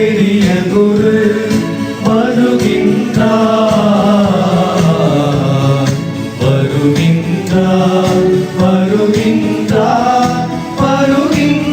இதோ பெரிய குரு வருகின்றார். வருகின்றார் வருகின்றார் வருகின்றார்.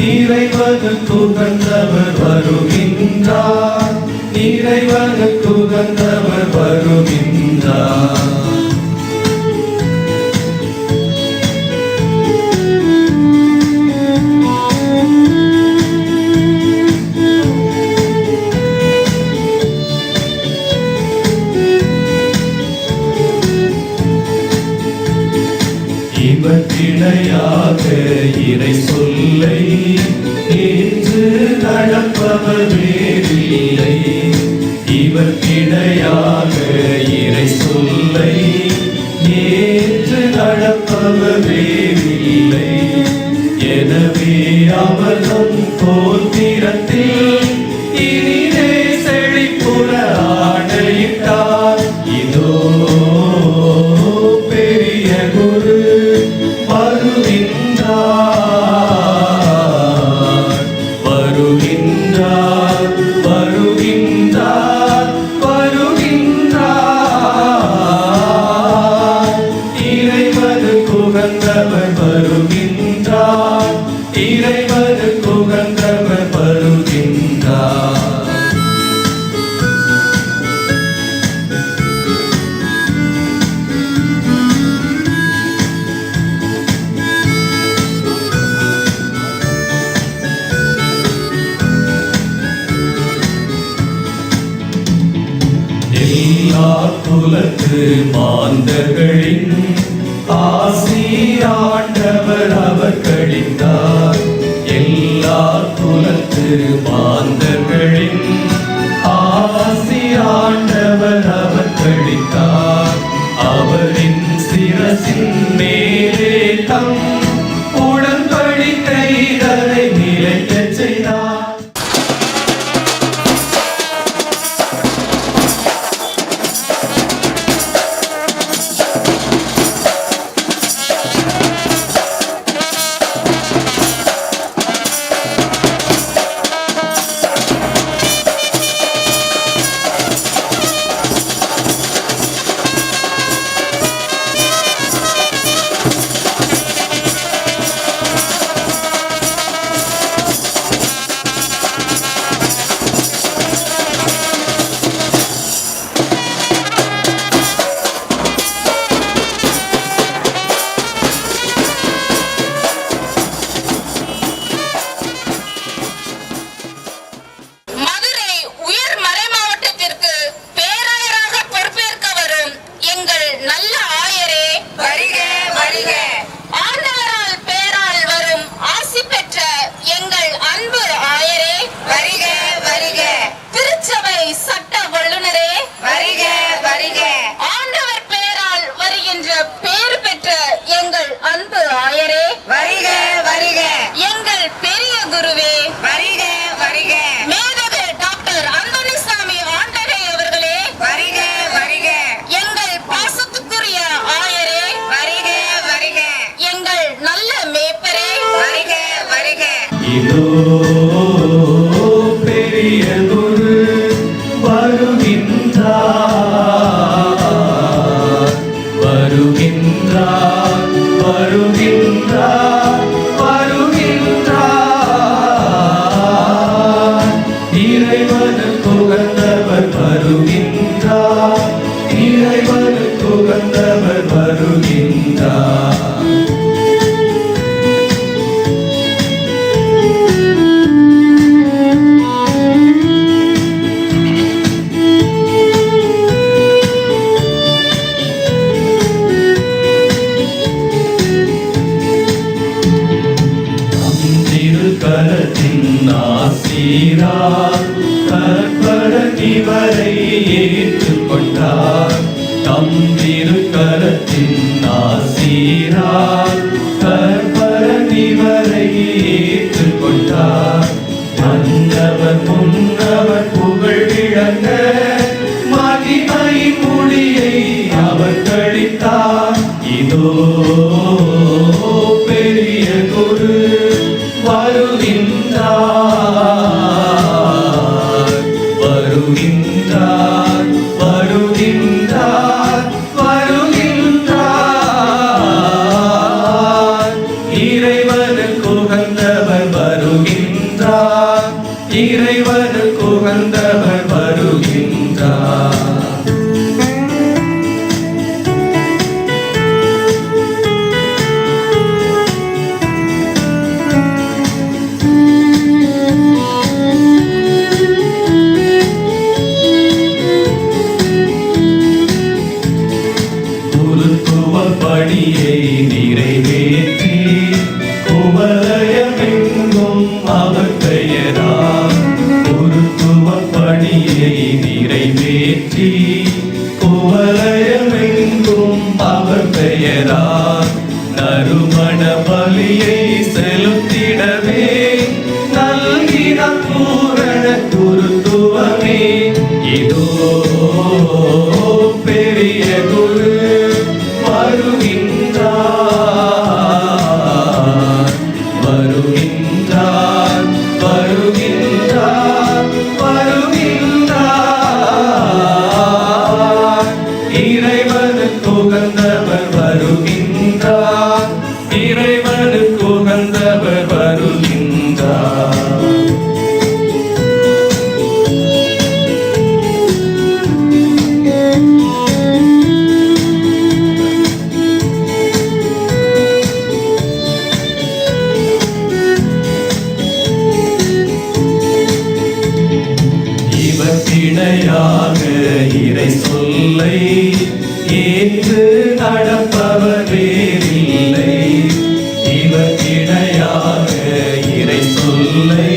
இறைவனுக்கு உகந்தவர் வருகின்றார். இறைவனுக்கு உகந்தவர் வருகின்றார். இவற்றிணையாக இறை சொல்லை ஏற்று நடப்பவர் வேறில்லை இவற்றிணையாக இறை சொல்லை ஏற்று நடப்பவர் வேறில்லை எனவே அவர்தம் கோத்திரத்தில் போத்திரத்தில் இனி எல்லா மாந்தர்களின் ஆசி அவர் கழித்தார். எல்லா குலத்து மாந்தர்களின் ஆசீரார் கற்பர இவரை ஏற்றுக்கொண்டார். தம் திருக்கரத்தின் ஆசீரார் கற்பர இவரை ஏற்றுக்கொண்டார். வந்தவர் முன்னவர் புகழ் விளங்க மகிமை மொழியை அவர் கழித்தார். இதோ இறைவனுக்கு உகந்தவர் வருகின்றார். இறைவனுக்கு உகந்தவர் வருகின்றார். அவர் பெயராம் நறுமண பலியை செலுத்திடவே நல்கின பூரண குருத்துவமே. இதோ பெரிய குரு வருகின்றார் வருகின்றார் வருகின்றார். சொல்லை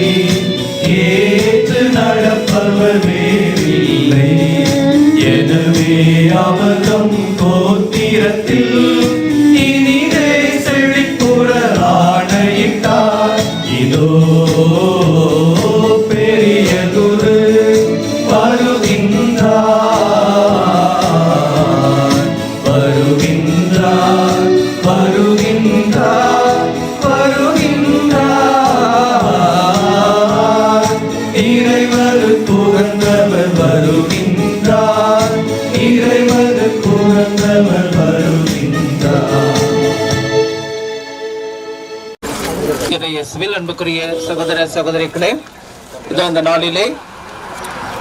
ஏற்று நடப்பவர் வேறில்லை எனவே அவதம் கோத்திரத்தில் அன்புக்குரிய சகோதர சகோதரிகளே இதோ அந்த நாளிலே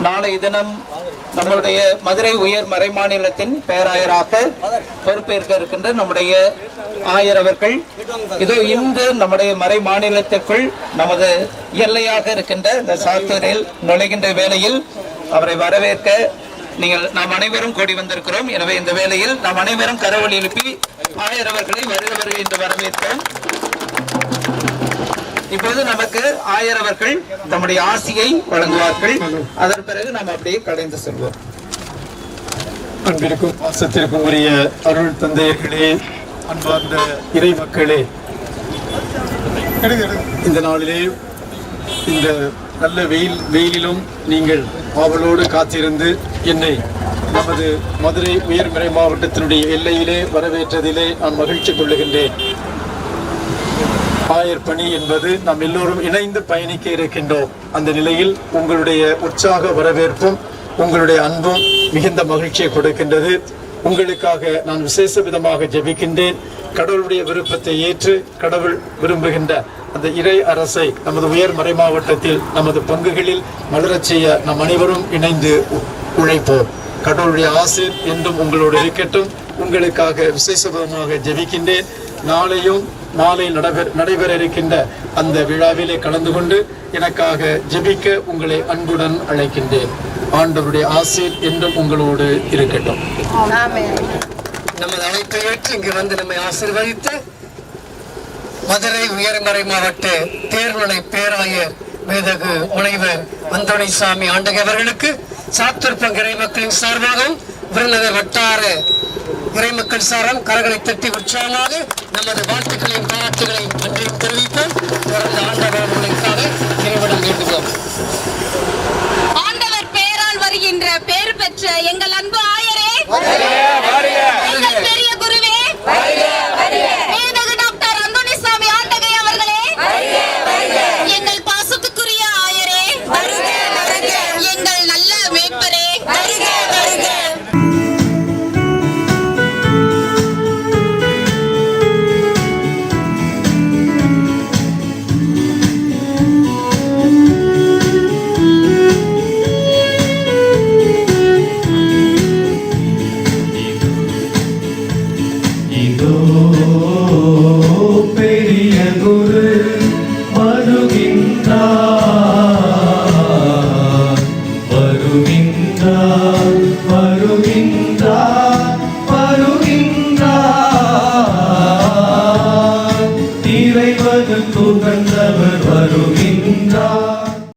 நாளை தினம் நம்மளுடைய மதுரை உயர் மறைமாநிலத்தின் பேராயராக பொறுப்பேற்க இருக்கின்ற நம்முடைய ஆயர் அவர்கள் இதோ இன்று நம்முடைய மறை மாநிலத்திற்குள் நமது எல்லையாக இருக்கின்ற இந்த சாத்தூரில் நுழைகின்ற வேளையில் அவரை வரவேற்க நீங்கள் நாம் அனைவரும் கூடி வந்திருக்கிறோம். எனவே இந்த வேளையில் நாம் அனைவரும் கரவொலி எழுப்பி ஆயர் அவர்களை வருக என்று வரவேற்போம் இப்போது நமக்கு ஆயர் அவர்கள் தம்முடைய ஆசியை வழங்குவார்கள். அதன் பிறகு நாம் அப்படியே கடைந்து செல்வோம். அன்பிற்கும் பாசத்திற்கும் உரிய அருள் தந்தையர்களே அன்பார்ந்த இறை மக்களே இந்த நாளிலே இந்த நல்ல வெயில் வெயிலிலும் நீங்கள் ஆவலோடு காத்திருந்து என்னை நமது மதுரை உயர்மறை மாவட்டத்தினுடைய எல்லையிலே வரவேற்றதிலே நான் மகிழ்ச்சி கொள்ளுகின்றேன். ஆயர் பணி என்பது நாம் எல்லோரும் இணைந்து பயணிக்க இருக்கின்றோம். அந்த நிலையில் உங்களுடைய உற்சாக வரவேற்பும் உங்களுடைய அன்பும் மிகுந்த மகிழ்ச்சியை கொடுக்கின்றது. உங்களுக்காக நான் விசேஷ விதமாக ஜெபிக்கின்றேன். கடவுளுடைய விருப்பத்தை ஏற்று கடவுள் விரும்புகின்ற அந்த இறை அரசை நமது உயர் மறை மாவட்டத்தில் நமது பங்குகளில் மலரச் செய்ய நாம் அனைவரும் இணைந்து உழைப்போம். கடவுளுடைய ஆசை என்றும் உங்களோடு இருக்கட்டும். உங்களுக்காக விசேஷ விதமாக ஜெபிக்கின்றேன். நாளையும் மாலை நடைபெற நடைபெற இருக்கின்ற அந்த விழாவிலே கலந்து கொண்டு எனக்காக ஜெபிக்க உங்களை அன்புடன் அழைக்கின்றேன். ஆண்டவருடைய ஆசீர் என்றும் உங்களோடு இருக்கட்டும். நமது அழைப்பை ஏற்று இங்கு வந்து நம்மை ஆசீர்வதித்து மதுரை உயர்மறை மாவட்ட தேர்வுலை பேராயர் மேதகு முனைவர் அந்தோணிசாமி ஆண்டகை அவர்களுக்கு சாத்தூர் இறை மக்களின் சார்பாகவும் விருதுநகர் வட்டார இறைமக்கள் சாரம் கரங்களை தட்டி உற்சாகமாக நமது வாழ்த்துக்களையும் பாராட்டுகளையும் நன்றியும் தெரிவிப்போம் தொடர்ந்து